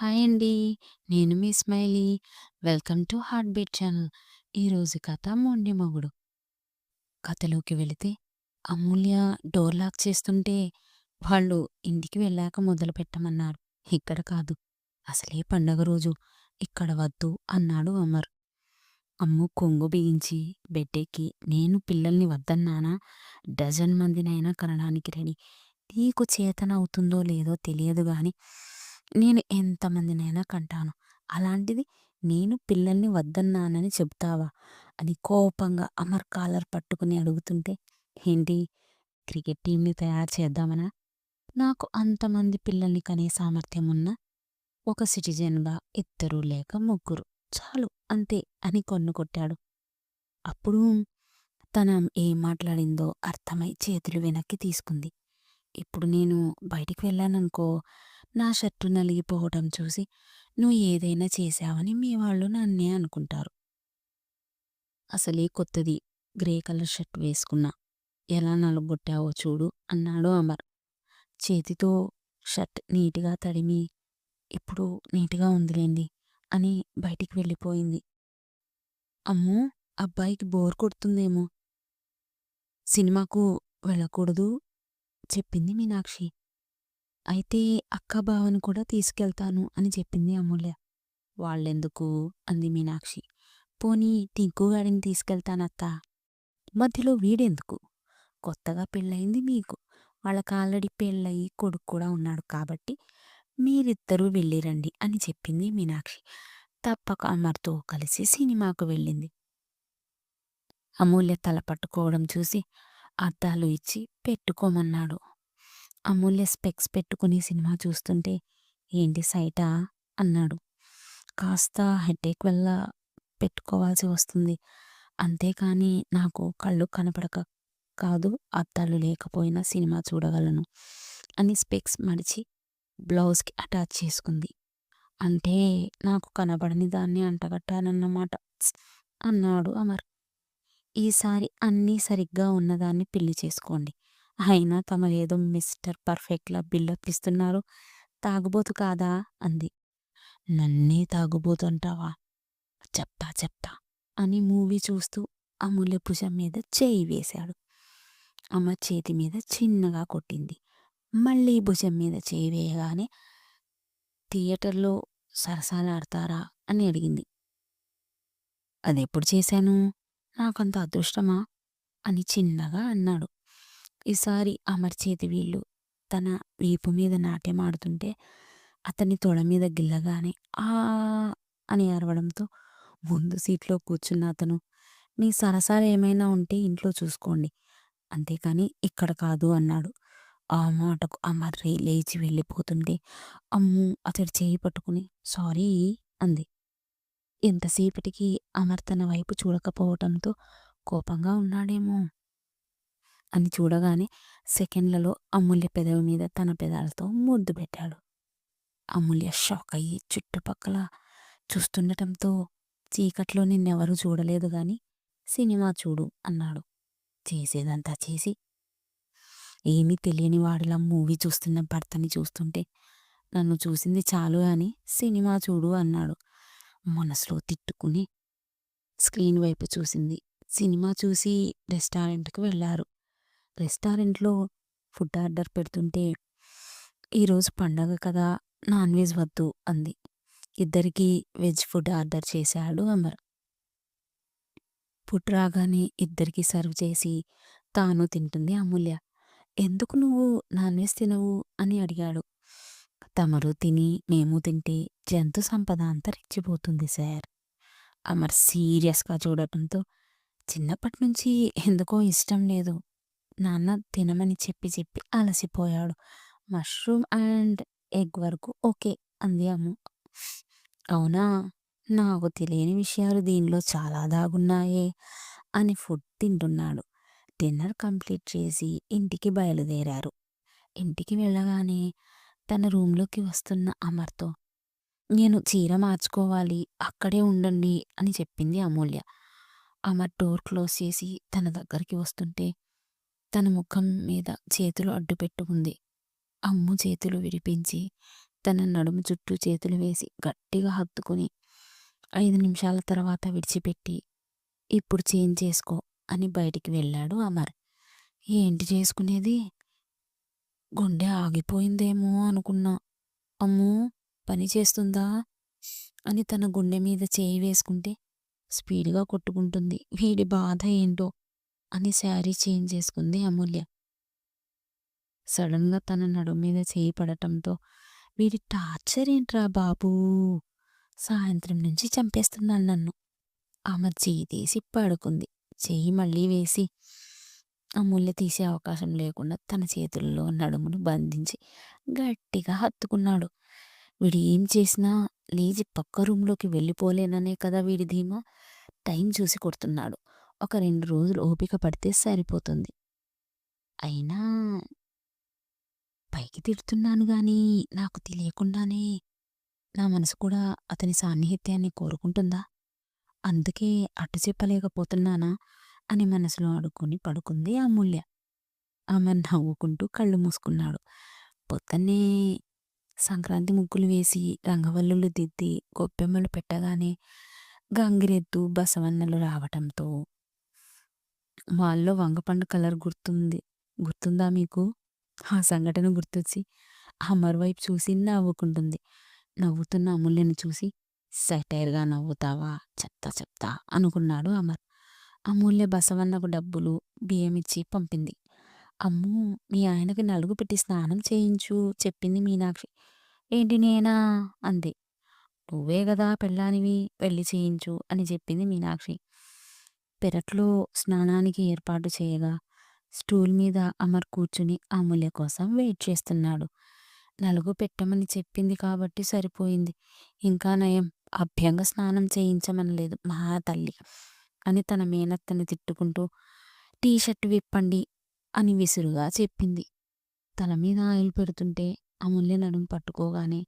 Hi అండి. నేను మీ Smiley. Welcome to heart beat channel. ఈరోజు కథ మొండి మొగుడు. కథలోకి వెళితే అమూల్య డోర్ లాక్ చేస్తుంటే వాళ్ళు ఇంటికి వెళ్ళాక మొదలు పెట్టమన్నారు. ఇక్కడ కాదు. అసలే పండగ రోజు. ఇక్కడ వద్దు అన్నాడు అమర్. అమ్ము కొంగు బిగించి బెడ్డెక్కి నేను పిల్లల్ని వద్దన్నానా? Dozen మందినైనా కనడానికి ready. నీకు చేతనవుతుందో లేదో తెలియదు గాని నేను ఎంతమందినైనా కంటాను. అలాంటిది నేను పిల్లల్ని వద్దన్నానని చెబుతావా? అని కోపంగా అమర్ కాలర్ పట్టుకుని అడుగుతుంటే ఏంటి క్రికెట్ టీంని తయారు చేద్దామనా? నాకు అంతమంది పిల్లల్ని కనే సామర్థ్యం ఉన్న ఒక సిటిజన్‌గా ఇద్దరు లేక ముగ్గురు చాలు అంతే అని కొన్నుకొట్టాడు. అప్పుడు తన ఏం మాట్లాడిందో అర్థమై చేతులు వెనక్కి తీసుకుంది. ఇప్పుడు నేను బయటికి వెళ్ళాననుకో నా షర్టు నలిగిపోవటం చూసి నువ్వు ఏదైనా చేశావని మీ వాళ్ళు నన్నే అనుకుంటారు. అసలే కొత్తది గ్రే కలర్ షర్ట్ వేసుకున్నా. ఎలా నలుగొట్టావో చూడు అన్నాడు అమర్. చేతితో షర్ట్ నీట్‌గా తడిమి ఇప్పుడు నీట్‌గా ఉందిలేండి అని బయటికి వెళ్ళిపోయింది. అమ్మో! అబ్బాయికి బోర్ కొడుతుందేమో! సినిమాకు వెళ్ళకూడదు చెప్పింది మీనాక్షి. అయితే అక్క, బావని కూడా తీసుకెళ్తాను అని చెప్పింది అమూల్య. వాళ్ళెందుకు అంది మీనాక్షి. పోనీ టింకుగాడిని తీసుకెళ్తానత్త మధ్యలో వీడెందుకు? కొత్తగా పెళ్ళయింది మీకు. వాళ్ళకి ఆల్రెడీ పెళ్ళయి కొడుకు కూడా ఉన్నాడు కాబట్టి మీరిద్దరూ వెళ్ళిరండి అని చెప్పింది మీనాక్షి. తప్పక అమర్‌తో కలిసి సినిమాకు వెళ్ళింది. అమూల్య తల పట్టుకోవడం చూసి అద్దాలు ఇచ్చి పెట్టుకోమన్నాడు. అమూల్య స్పెక్స్ పెట్టుకుని సినిమా చూస్తుంటే ఏంటి సైటా? అన్నాడు. కాస్త హెడేక్ వల్ల పెట్టుకోవాల్సి వస్తుంది. అంతేకాని నాకు కళ్ళు కనపడక కాదు అద్దాలు లేకపోయినా సినిమా చూడగలను అని స్పెక్స్ మడిచి బ్లౌజ్‌కి అటాచ్ చేసుకుంది. అంటే నాకు కనబడని దాన్ని అంటగట్టానన్నమాట అన్నాడు అమర్. ఈసారి అన్నీ సరిగ్గా ఉన్నదాన్ని పెళ్ళి చేసుకోండి. అయినా తమరేదో మిస్టర్ పర్ఫెక్ట్‌లా బిల్డప్ ఇస్తున్నారు. తాగుబోతు కాదా? అంది. నన్నే తాగుబోతుంటావా చెప్తా చెప్తా అని మూవీ చూస్తూ అమూల్య భుజం మీద చేయి వేశాడు. అమ్మ చేతి మీద చిన్నగా కొట్టింది. మళ్ళీ భుజం మీద చేయి వేయగానే థియేటర్‌లో సరసాలాడతారా? అని అడిగింది. అదెప్పుడు చేశాను? నాకంత అదృష్టమా? అని చిన్నగా అన్నాడు. ఈసారి అమర్ చేతి వీళ్ళు తన వీపు మీద నాట్యమాడుతుంటే అతని తొడ మీద గిల్లగానే ఆ అని అరవడంతో ముందు సీట్లో కూర్చున్న అతను మీ సరసాలు ఏమైనా ఉంటే ఇంట్లో చూసుకోండి. అంతేకాని ఇక్కడ కాదు అన్నాడు. ఆ మాటకు అమర్రే లేచి వెళ్ళిపోతుంటే అమ్ము అతడి చేయి పట్టుకుని సారీ అంది. ఎంతసేపటికి అమర్ తన వైపు చూడకపోవటంతో కోపంగా ఉన్నాడేమో అని చూడగానే సెకండ్లలో అమూల్య పెదవి మీద తన పెదాలతో ముద్దు పెట్టాడు. అమూల్య షాక్ అయ్యి చుట్టుపక్కల చూస్తుండటంతో చీకట్లో నిన్నెవరూ చూడలేదు గాని సినిమా చూడు అన్నాడు. చేసేదంతా చేసి ఏమీ తెలియని వాడిలా మూవీ చూస్తున్న భర్తని చూస్తుంటే నన్ను చూసింది చాలు అని సినిమా చూడు అన్నాడు. మనసులో తిట్టుకుని స్క్రీన్ వైపు చూసింది. సినిమా చూసి రెస్టారెంట్‌కి వెళ్ళారు రెస్టారెంట్‌లో ఫుడ్ ఆర్డర్ పెడుతుంటే ఈరోజు పండగ కదా నాన్ వెజ్ వద్దు అంది. ఇద్దరికీ వెజ్ ఫుడ్ ఆర్డర్ చేశాడు అమర్. ఫుడ్ రాగానే ఇద్దరికీ సర్వ్ చేసి తాను తింటుంది అమూల్య. ఎందుకు నువ్వు నాన్ వెజ్ తినవు? అని అడిగాడు. తమరు తిని మేము తింటే జంతు సంపద అంతా రెచ్చిపోతుంది సార్. అమర్ సీరియస్‌గా చూడటంతో చిన్నప్పటినుంచి ఎందుకో ఇష్టం లేదు. నాన్న తినమని చెప్పి చెప్పి అలసిపోయాడు. మష్రూమ్ అండ్ ఎగ్ వరకు ఓకే అంది అమ్ము. అవునా? నాకు తెలియని విషయాలు దీనిలో చాలా దాగున్నాయే అని ఫుడ్ తింటున్నాడు. డిన్నర్ కంప్లీట్ చేసి ఇంటికి బయలుదేరారు. ఇంటికి వెళ్ళగానే తన రూమ్‌లోకి వస్తున్న అమర్‌తో నేను చీర మార్చుకోవాలి. అక్కడే ఉండండి అని చెప్పింది అమూల్య. అమర్ డోర్ క్లోజ్ చేసి తన దగ్గరికి వస్తుంటే తన ముఖం మీద చేతులు అడ్డుపెట్టుకుంది. అమ్ము చేతులు విడిపించి తన నడుము చుట్టూ చేతులు వేసి గట్టిగా హత్తుకుని ఐదు నిమిషాల తర్వాత విడిచిపెట్టి ఇప్పుడు చేంజ్ చేసుకో అని బయటికి వెళ్ళాడు అమర్. ఏంటి చేసుకునేది? గుండె ఆగిపోయిందేమో అనుకున్నా. అమ్మో పని చేస్తుందా? అని తన గుండె మీద చేయి వేసుకుంటే స్పీడ్గా కొట్టుకుంటుంది. వీడి బాధ ఏంటో అని శారీ చేంజ్ చేసుకుంది అమూల్య. సడన్గా తన నడుము మీద చేయి పడటంతో వీడి టార్చర్ ఏంట్రా బాబూ? సాయంత్రం నుంచి చంపేస్తున్నాను నన్ను. ఆమె చెయ్యి తీసి పడుకుంది. చేయి మళ్ళీ వేసి అమూల్య తీసే అవకాశం లేకుండా తన చేతుల్లో నడుమును బంధించి గట్టిగా హత్తుకున్నాడు. వీడు ఏం చేసినా లేచి పక్క రూమ్లోకి వెళ్ళిపోలేననే కదా వీడి ధీమా? టైం చూసి కొడుతున్నాడు. ఒక రెండు రోజులు ఓపిక పడితే సరిపోతుంది. అయినా పైకి తిడుతున్నాను గాని నాకు తెలియకుండానే నా మనసు కూడా అతని సాన్నిహిత్యాన్ని కోరుకుంటుందా? అందుకే అటు చెప్పలేకపోతున్నానా అని మనసులో అడుక్కుని పడుకుంది అమూల్య ఆమె నవ్వుకుంటూ కళ్ళు మూసుకున్నాడు. పొద్దున్నే సంక్రాంతి ముగ్గులు వేసి రంగవల్లులు దిద్ది గొప్పెమ్మలు పెట్టగానే గంగిరెద్దు బసవన్నలు రావటంతో వాళ్ళలో వంగపండు కలర్ గుర్తుంది. గుర్తుందా మీకు? ఆ సంఘటన గుర్తొచ్చి ఆ మరోవైపు చూసి నవ్వుకుంటుంది. నవ్వుతున్న అమూల్యని చూసి సటైర్గా నవ్వుతావా? చెప్తా చెప్తా అనుకున్నాడు అమర్. అమూల్య బసవన్నకు డబ్బులు బియ్యం ఇచ్చి పంపింది. అమ్ము మీ ఆయనకి నలుగు పెట్టి స్నానం చేయించు చెప్పింది మీనాక్షి. ఏంటి నేనా? అంది. నువ్వే కదా పెళ్ళానివి వెళ్ళి చేయించు అని చెప్పింది మీనాక్షి. పెరట్లో స్నానానికి ఏర్పాటు చేయగా స్టూల్ మీద అమర్ కూర్చుని అమూల్య కోసం వెయిట్ చేస్తున్నాడు. నలుగు పెట్టమని చెప్పింది కాబట్టి సరిపోయింది. ఇంకా నయం అభ్యంగ స్నానం చేయించమనలేదు మహా తల్లి అని తన మేనత్తని తిట్టుకుంటూ టీ షర్ట్ విప్పండి అని విసురుగా చెప్పింది. తల మీద ఆయిల్ పెడుతుంటే అమూల్య నడుము పట్టుకోగానే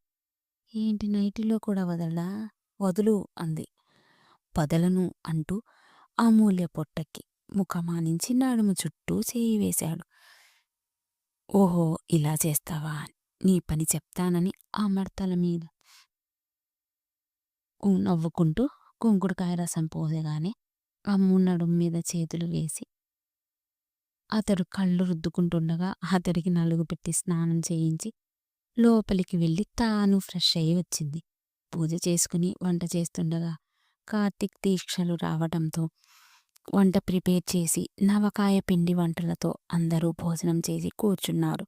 ఏంటి నైటీలో కూడా వదలడా? వదులు అంది. వదలను అంటూ అమూల్య పొట్టకి ముఖమానించి నడుము చుట్టూ చేయి వేశాడు. ఓహో ఇలా చేస్తావా నీ పని చెప్తానని ఆ మీద నవ్వుకుంటూ కుంకుడుకాయ రసం పోసేగానే అమ్ము నడుము మీద చేతులు వేసి అతడు కళ్ళు రుద్దుకుంటుండగా అతడికి నలుగు పెట్టి స్నానం చేయించి లోపలికి వెళ్ళి తాను ఫ్రెష్ అయ్యి వచ్చింది. పూజ చేసుకుని వంట చేస్తుండగా కార్తీక్ దీక్షలు రావడంతో వంట ప్రిపేర్ చేసి నవకాయ పిండి వంటలతో అందరూ భోజనం చేసి కూర్చున్నారు.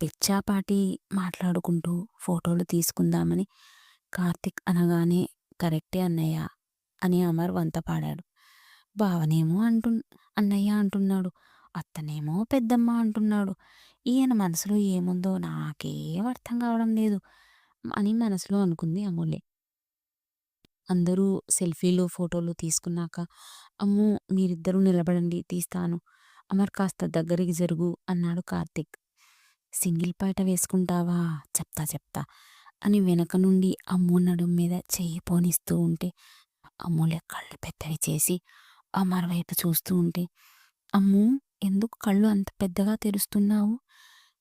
పిచ్చాపాటి మాట్లాడుకుంటూ ఫోటోలు తీసుకుందామని కార్తిక్ అనగానే కరెక్టే అన్నయ్య అని అమర్ వంత పాడాడు. బావనేమో అంటు అన్నయ్య అంటున్నాడు అత్తనేమో పెద్దమ్మ అంటున్నాడు ఈయన మనసులో ఏముందో నాకేం అర్థం కావడం లేదు అని మనసులో అనుకుంది అమూల్య. అందరూ సెల్ఫీలు ఫోటోలు తీసుకున్నాక అమ్మో మీరిద్దరూ నిలబడండి తీస్తాను. అమర్ కాస్త దగ్గరికి జరుగు అన్నాడు కార్తిక్. సింగిల్ పాట వేసుకుంటావా? చెప్తా చెప్తా అని వెనక నుండి అమ్ము నడుం మీద చెయ్యి పోనిస్తూ ఉంటే అమూల్య కళ్ళు పెద్దవి చేసి అమర్ వైపు చూస్తూ ఉంటే అమ్మూ! ఎందుకు కళ్ళు అంత పెద్దగా తెరుస్తున్నావు?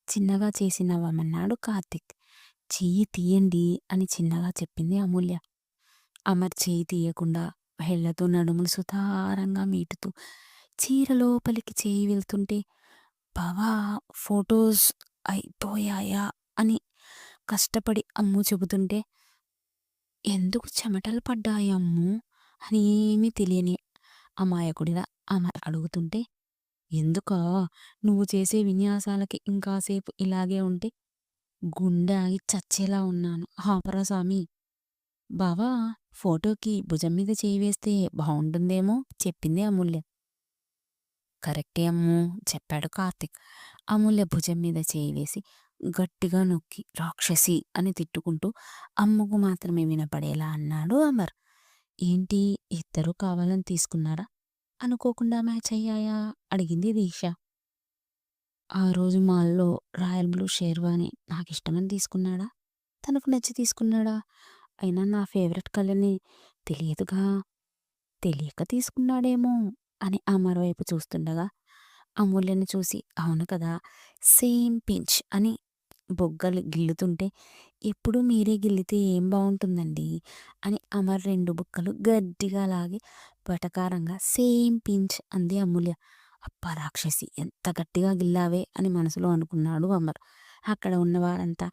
చిన్నగా చేసినవామన్నాడు కార్తిక్. చెయ్యి తీయండి అని చిన్నగా చెప్పింది అమూల్య. అమర్ చేయి తీయకుండా వేళ్ళతో నడుములు సుతారంగా మీటుతూ చీర లోపలికి చేయి వెళ్తుంటే బావా ఫొటోస్ అయిపోయాయా? అని కష్టపడి అమ్ము చెబుతుంటే ఎందుకు చెమటలు పడ్డాయి అమ్ము? అని ఏమీ తెలియని అమాయకుడిలా అమర్ అడుగుతుంటే ఎందుకా? నువ్వు చేసే విన్యాసాలకి ఇంకాసేపు ఇలాగే ఉంటే గుండె ఆగి చచ్చేలా ఉన్నాను. హాపరా స్వామి. బావా ఫోటోకి భుజం మీద చేయి వేస్తే బాగుంటుందేమో చెప్పింది అమూల్య. కరెక్టే అమ్ము చెప్పాడు కార్తిక్. అమూల్య భుజం మీద చేయి వేసి గట్టిగా నొక్కి రాక్షసి అని తిట్టుకుంటూ అమ్మకు మాత్రమే వినపడేలా అన్నాడు అమర్. ఏంటి ఇద్దరూ కావాలని తీసుకున్నారా? అనుకోకుండా మ్యాచ్ అయ్యాయా? అడిగింది దీక్ష. ఆ రోజు మాల్లో రాయల్ బ్లూ షేర్వాని నాకు ఇష్టమని తీసుకున్నాడా? తనకు నచ్చి తీసుకున్నాడా? అయినా నా ఫేవరెట్ కలర్ని తెలియదుగా తెలియక తీసుకున్నాడేమో అని ఆ మరోవైపు చూస్తుండగా అమూల్యని చూసి అవును కదా సేమ్ పించ్ అని బొగ్గలు గిల్లుతుంటే ఎప్పుడు మీరే గిల్లితే ఏం బాగుంటుందండి అని అమర్ రెండు బుక్కలు గట్టిగా లాగి బటకారంగా సేమ్ పించ్ అంది అమూల్య అప్ప రాక్షసి ఎంత గట్టిగా గిల్లావే అని మనసులో అనుకున్నాడు అమర్. అక్కడ ఉన్నవారంతా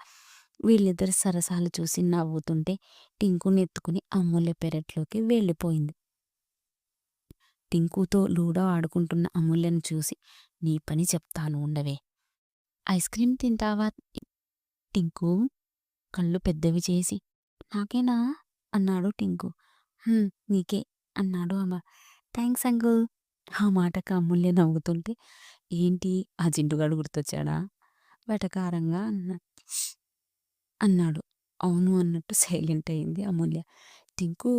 వీళ్ళిద్దరి సరసాలు చూసి నవ్వుతుంటే టింకుని ఎత్తుకుని అమూల్య పెరట్లోకి వెళ్ళిపోయింది. టింకుతో లూడో ఆడుకుంటున్న అమూల్యను చూసి నీ పని చెప్తాను ఉండవే. ఐస్ క్రీమ్ తింటావా? టింకు కళ్ళు పెద్దవి చేసి నాకేనా? అన్నాడు టింకు. నీకే. అన్నాడు అమ్మ. Thanks uncle. ఆ మాటకు అమూల్య నవ్వుతుంటే ఏంటి? ఆ జింటుగాడు గుర్తొచ్చాడా వెటకారంగా అన్నా. అన్నాడు. అవును అన్నట్టు సైలెంట్ అయింది అమూల్య. టింకు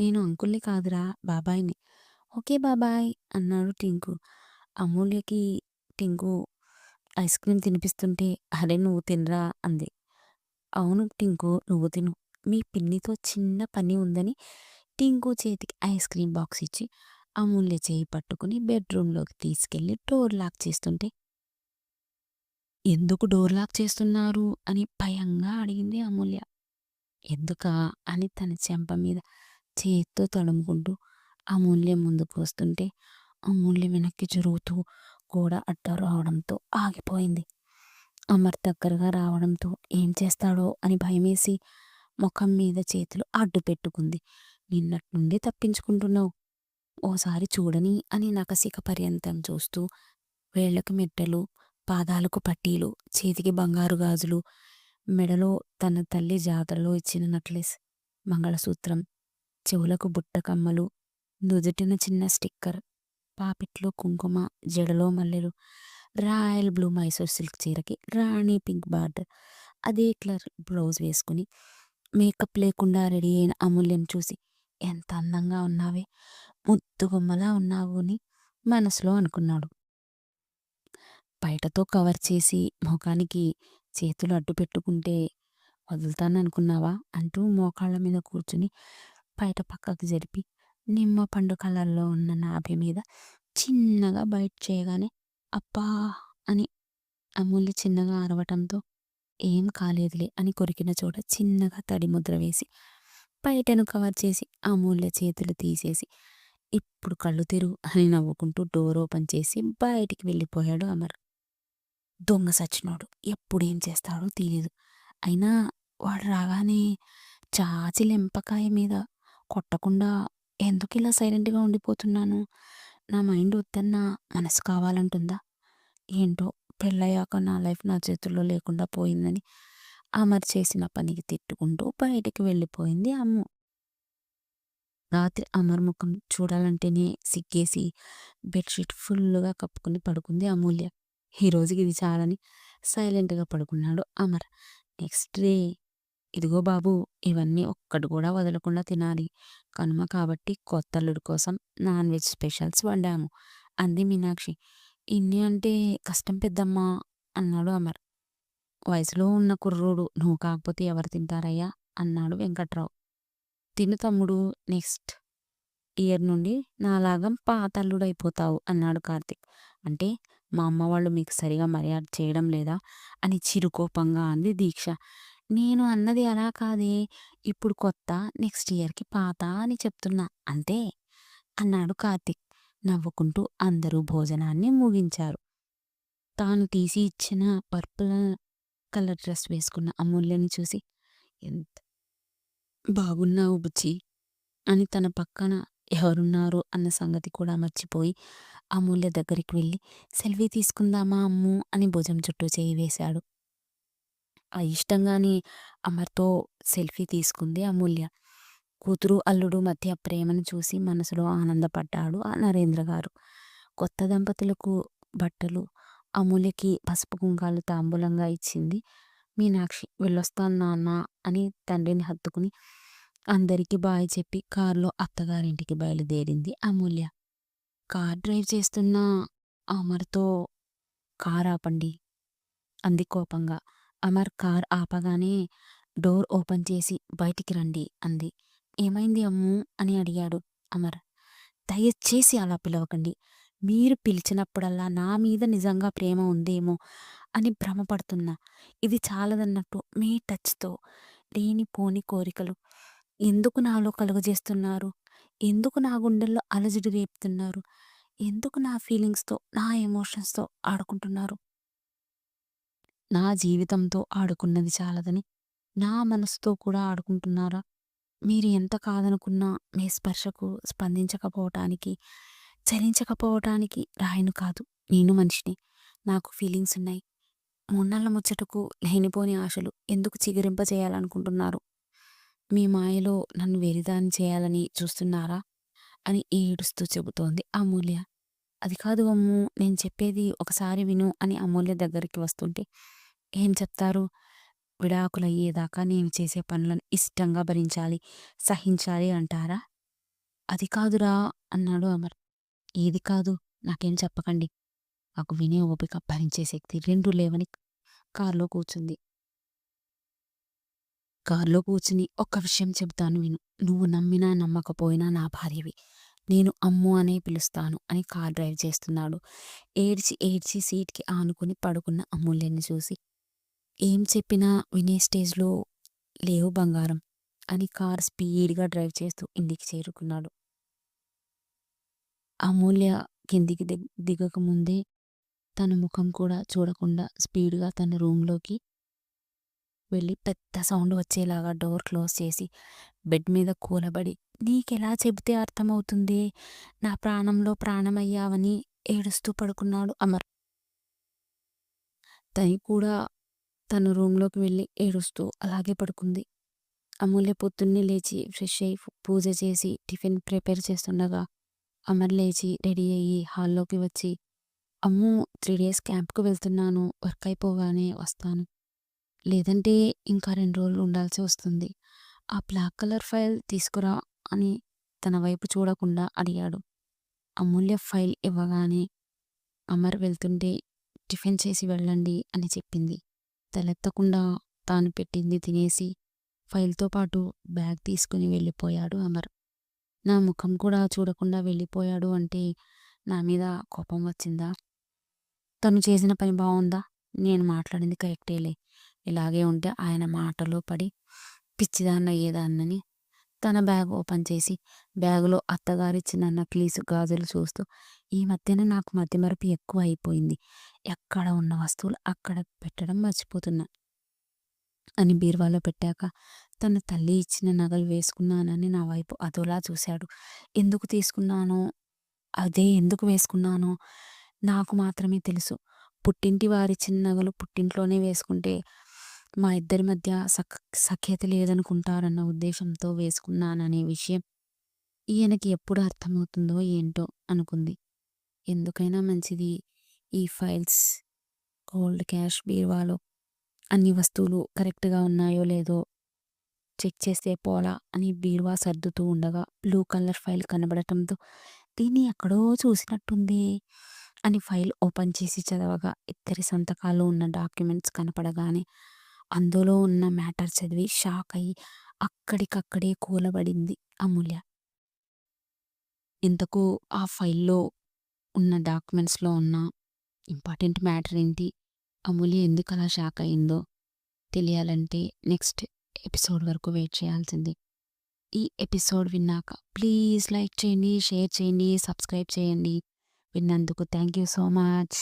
నేను అంకుల్ని కాదురా బాబాయిని. ఓకే బాబాయ్ అన్నాడు టింకు. అమూల్యకి టింకు ఐస్ క్రీమ్ తినిపిస్తుంటే అరే నువ్వు తినరా అంది. అవును టింకు నువ్వు తిను. మీ పిన్నితో చిన్న పని ఉందని టింకు చేతికి ఐస్ క్రీమ్ బాక్స్ ఇచ్చి అమూల్య చేయి పట్టుకుని బెడ్రూమ్లోకి తీసుకెళ్ళి డోర్ లాక్ చేస్తుంటే ఎందుకు డోర్ లాక్ చేస్తున్నారు? అని భయంగా అడిగింది అమూల్య. ఎందుకా? అని తన చెంప మీద చేత్తో తడుముకుంటూ అమూల్య ముందుకు వస్తుంటే అమూల్య వెనక్కి జరుగుతూ కూడా అడ్డ రావడంతో ఆగిపోయింది. అమర్ దగ్గరగా రావడంతో ఏం చేస్తాడో అని భయమేసి ముఖం మీద చేతులు అడ్డు పెట్టుకుంది. నిన్నటి నుండి తప్పించుకుంటున్నావు. ఓసారి చూడని అని నకసిక పర్యంతం చూస్తూ వేళ్ళకు మెట్టెలు పాదాలకు పట్టీలు చేతికి బంగారు గాజులు మెడలో తన తల్లి జాతరలో ఇచ్చిన నెక్లెస్ మంగళసూత్రం చెవులకు బుట్టకమ్మలు నుదుటిన చిన్న స్టిక్కర్ పాపిట్లో కుంకుమ జడలో మల్లెలు రాయల్ బ్లూ మైసూర్ సిల్క్ చీరకి రాణి పింక్ బార్డర్ అదే కలర్ బ్లౌజ్ వేసుకుని మేకప్ లేకుండా రెడీ అయిన అమూల్యం చూసి ఎంత అందంగా ఉన్నావే ముద్దు బొమ్మలా ఉన్నావు అని మనసులో అనుకున్నాడు. బయటతో కవర్ చేసి ముఖానికి చేతులు అడ్డు పెట్టుకుంటే వదులుతాననుకున్నావా? అంటూ మోకాళ్ళ మీద కూర్చుని బయట పక్కకు జరిపి నిమ్మ పండు కలర్లో ఉన్న నాభి మీద చిన్నగా బయట చేయగానే అప్పా అని అమూల్య చిన్నగా అరవటంతో ఏం కాలేదులే అని కొరికిన చోట చిన్నగా తడి ముద్ర వేసి బయటను కవర్ చేసి అమూల్య చేతులు తీసేసి ఇప్పుడు కళ్ళు తెరు అని నవ్వుకుంటూ డోర్ ఓపెన్ చేసి బయటికి వెళ్ళిపోయాడు అమర్. దొంగ సచ్చినోడు. ఎప్పుడేం చేస్తాడో తెలియదు అయినా వాడు రాగానే చాచి లెంపకాయ మీద కొట్టకుండా ఎందుకు ఇలా సైలెంట్గా ఉండిపోతున్నాను? నా మైండ్ వద్దన్నా మనసు కావాలంటుందా? ఏంటో పెళ్ళయ్యాక నా లైఫ్ నా చేతుల్లో లేకుండా పోయిందని అమర్ చేసిన పనికి తిట్టుకుంటూ బయటికి వెళ్ళిపోయింది అమ్ము. రాత్రి అమర్ ముఖం చూడాలంటేనే సిగ్గేసి బెడ్షీట్ ఫుల్గా కప్పుకుని పడుకుంది అమూల్య. ఈ రోజుకి ఇది చాలని సైలెంట్గా పడుకున్నాడు అమర్. నెక్స్ట్ డే ఇదిగో బాబు ఇవన్నీ ఒక్కటి కూడా వదలకుండా తినాలి. కనుమ కాబట్టి కొత్త అల్లుడి కోసం నాన్ వెజ్ స్పెషల్స్ వండాము. అంది మీనాక్షి. ఇన్ని అంటే కష్టం పెద్దమ్మా అన్నాడు అమర్. వయసులో ఉన్న కుర్రోడు నువ్వు కాకపోతే ఎవరు తింటారయ్యా అన్నాడు వెంకట్రావు. తిను తమ్ముడు నెక్స్ట్ ఇయర్ నుండి నాలాగా పాతల్లుడైపోతావు అన్నాడు కార్తిక్. అంటే మా అమ్మ వాళ్ళు మీకు సరిగా మర్యాద చేయడం లేదా? అని చిరుకోపంగా అంది దీక్ష. నేను అన్నది అలా కాదే ఇప్పుడు కొత్త నెక్స్ట్ ఇయర్కి పాత అని చెప్తున్నా. అంతే? అన్నాడు కార్తిక్. నవ్వుకుంటూ అందరూ భోజనాన్ని ముగించారు. తాను తీసి ఇచ్చిన పర్పుల్ కలర్ డ్రెస్ వేసుకున్న అమూల్యని చూసి ఎంత బాగున్నావు బుచ్చి అని తన పక్కన ఎవరున్నారు అన్న సంగతి కూడా మర్చిపోయి అమూల్య దగ్గరికి వెళ్ళి సెల్ఫీ తీసుకుందామా అమ్ము అని భుజం చుట్టూ చేయి వేశాడు. ఆ ఇష్టంగానే అమర్తో సెల్ఫీ తీసుకుంది అమూల్య. కూతురు అల్లుడు మధ్య ప్రేమను చూసి మనసులో ఆనందపడ్డాడు ఆ నరేంద్ర గారు. కొత్త దంపతులకు బట్టలు అమూల్యకి పసుపు కుంకాలు తాంబూలంగా ఇచ్చింది. మీనాక్షి వెళ్ళొస్తాను నాన్న అని తండ్రిని హత్తుకుని అందరికీ బాయ్ చెప్పి కారులో అత్తగారింటికి బయలుదేరింది అమూల్య. కార్ డ్రైవ్ చేస్తున్న అమర్తో కార్ ఆపండి అంది కోపంగా. అమర్ కార్ ఆపగానే డోర్ ఓపెన్ చేసి బయటికి రండి అంది. ఏమైంది అమ్ము అని అడిగాడు అమర్. దయచేసి అలా పిలవకండి. మీరు పిలిచినప్పుడల్లా నా మీద నిజంగా ప్రేమ ఉందేమో అని భ్రమపడుతున్నా. ఇది చాలదన్నట్టు మీ టచ్‌తో లేనిపోని కోరికలు. ఎందుకు నాలో కలుగజేస్తున్నారు? ఎందుకు నా గుండెల్లో అలజడి రేపుతున్నారు? ఎందుకు నా ఫీలింగ్స్‌తో, నా ఎమోషన్స్‌తో ఆడుకుంటున్నారు? నా జీవితంతో ఆడుకున్నది చాలదని నా మనసుతో కూడా ఆడుకుంటున్నారా? మీరు ఎంత కాదనుకున్నా మీ స్పర్శకు స్పందించకపోవటానికి, చలించకపోవటానికి రాయిని కాదు. నేను మనిషిని. నాకు ఫీలింగ్స్ ఉన్నాయి. మొన్నళ్ళ ముచ్చటకు లేనిపోని ఆశలు ఎందుకు చిగురింపజేయాలనుకుంటున్నారు? మీ మాయలో నన్ను వెరిదాన్ని చేయాలని చూస్తున్నారా? అని ఏడుస్తూ చెబుతోంది అమూల్య. అది కాదు అమ్ము నేను చెప్పేది ఒకసారి విను అని అమూల్య దగ్గరికి వస్తుంటే ఏం చెప్తారు? విడాకులయ్యేదాకా నేను చేసే పనులను ఇష్టంగా భరించాలి, సహించాలి అంటారా? అది కాదురా అన్నాడు అమర్. ఏది కాదు నాకేం చెప్పకండి. నాకు వినే ఓపిక, భరించే శక్తి రెండు లేవని కారులో కూర్చుంది. కారులో కూర్చుని ఒక్క విషయం చెబుతాను విను. నువ్వు నమ్మినా నమ్మకపోయినా నా భార్యవి. నేను అమ్ము అనే పిలుస్తాను అని కార్ డ్రైవ్ చేస్తున్నాడు. ఏడ్చి ఏడ్చి సీట్‌కి ఆనుకుని పడుకున్న అమూల్యని చూసి ఏం చెప్పినా వినే స్టేజ్‌లో లేవు బంగారం అని కార్ స్పీడ్‌గా డ్రైవ్ చేస్తూ ఇంటికి చేరుకున్నాడు. అమూల్య కిందికి దిగ్ దిగకముందే తన ముఖం కూడా చూడకుండా స్పీడ్‌గా తన రూమ్‌లోకి వెళ్ళి పెద్ద సౌండ్ వచ్చేలాగా డోర్ క్లోజ్ చేసి బెడ్ మీద కూలబడి నీకెలా చెబితే అర్థమవుతుంది నా ప్రాణంలో ప్రాణమయ్యావని ఏడుస్తూ పడుకున్నాడు అమర్. తని కూడా తన రూమ్‌లోకి వెళ్ళి ఏడుస్తూ అలాగే పడుకుంది. అమూల్య పొద్దున్నే లేచి ఫ్రెష్ అయ్యి పూజ చేసి టిఫిన్ ప్రిపేర్ చేస్తుండగా అమర్ లేచి రెడీ అయ్యి హాల్లోకి వచ్చి అమ్ము త్రీ డేస్ క్యాంప్‌కి వెళ్తున్నాను. వర్క్ అయిపోగానే వస్తాను. లేదంటే ఇంకా రెండు రోజులు ఉండాల్సి వస్తుంది. ఆ బ్లాక్ కలర్ ఫైల్ తీసుకురా అని తన వైపు చూడకుండా అడిగాడు. అమూల్య ఫైల్ ఇవ్వగానే అమర్ వెళ్తుంటే టిఫిన్ చేసి వెళ్ళండి అని చెప్పింది. తలెత్తకుండా తాను పెట్టింది తినేసి ఫైల్‌తో పాటు బ్యాగ్ తీసుకుని వెళ్ళిపోయాడు అమర్. నా ముఖం కూడా చూడకుండా వెళ్ళిపోయాడు అంటే నా మీద కోపం వచ్చిందా? తను చేసిన పని బావుందా? నేను మాట్లాడింది కరెక్టేలే. ఇలాగే ఉంటే ఆయన మాటలో పడి పిచ్చిదాన్నయ్యేదాన్నని తన బ్యాగ్ ఓపెన్ చేసి బ్యాగులో అత్తగారిచ్చిన నక్లీసు గాజులు చూస్తూ ఈ మధ్యన నాకు మతిమరుపు ఎక్కువ అయిపోయింది. ఎక్కడ ఉన్న వస్తువులు అక్కడ పెట్టడం మర్చిపోతున్నా. అని బీరువాలో పెట్టాక తన తల్లి ఇచ్చిన నగలు వేసుకున్నానని నా వైపు అదోలా చూశాడు. ఎందుకు తీసుకున్నానో, అదే ఎందుకు వేసుకున్నానో నాకు మాత్రమే తెలుసు. పుట్టింటి వారిచ్చిన నగలు పుట్టింట్లోనే వేసుకుంటే మా ఇద్దరి మధ్య సఖ సఖ్యత లేదనుకుంటారన్న ఉద్దేశంతో వేసుకున్నాననే విషయం ఈయనకి ఎప్పుడు అర్థమవుతుందో ఏంటో అనుకుంది. ఎందుకైనా మంచిది ఈ ఫైల్స్, గోల్డ్ క్యాష్ బీరువాలో అన్ని వస్తువులు కరెక్ట్‌గా ఉన్నాయో లేదో చెక్ చేస్తే పోలా అని బీరువా సర్దుతూ ఉండగా బ్లూ కలర్ ఫైల్ కనబడటంతో దీన్ని ఎక్కడో చూసినట్టుంది అని ఫైల్ ఓపెన్ చేసి చదవగా ఇద్దరి సంతకాలు ఉన్న డాక్యుమెంట్స్ కనపడగానే అందులో ఉన్న మ్యాటర్ చదివి షాక్ అయ్యి అక్కడికక్కడే కూలబడింది అమూల్య. ఇంతకు ఆ ఫైల్‌లో ఉన్న డాక్యుమెంట్స్‌లో ఉన్న ఇంపార్టెంట్ మ్యాటర్ ఏంటి? అమూల్య ఎందుకు అలా షాక్ అయిందో తెలియాలంటే నెక్స్ట్ ఎపిసోడ్ వరకు వెయిట్ చేయాల్సింది ఈ ఎపిసోడ్ విన్నాక ప్లీజ్ లైక్ చేయండి, షేర్ చేయండి, సబ్స్క్రైబ్ చేయండి. విన్నందుకు థ్యాంక్ యూ సో మచ్.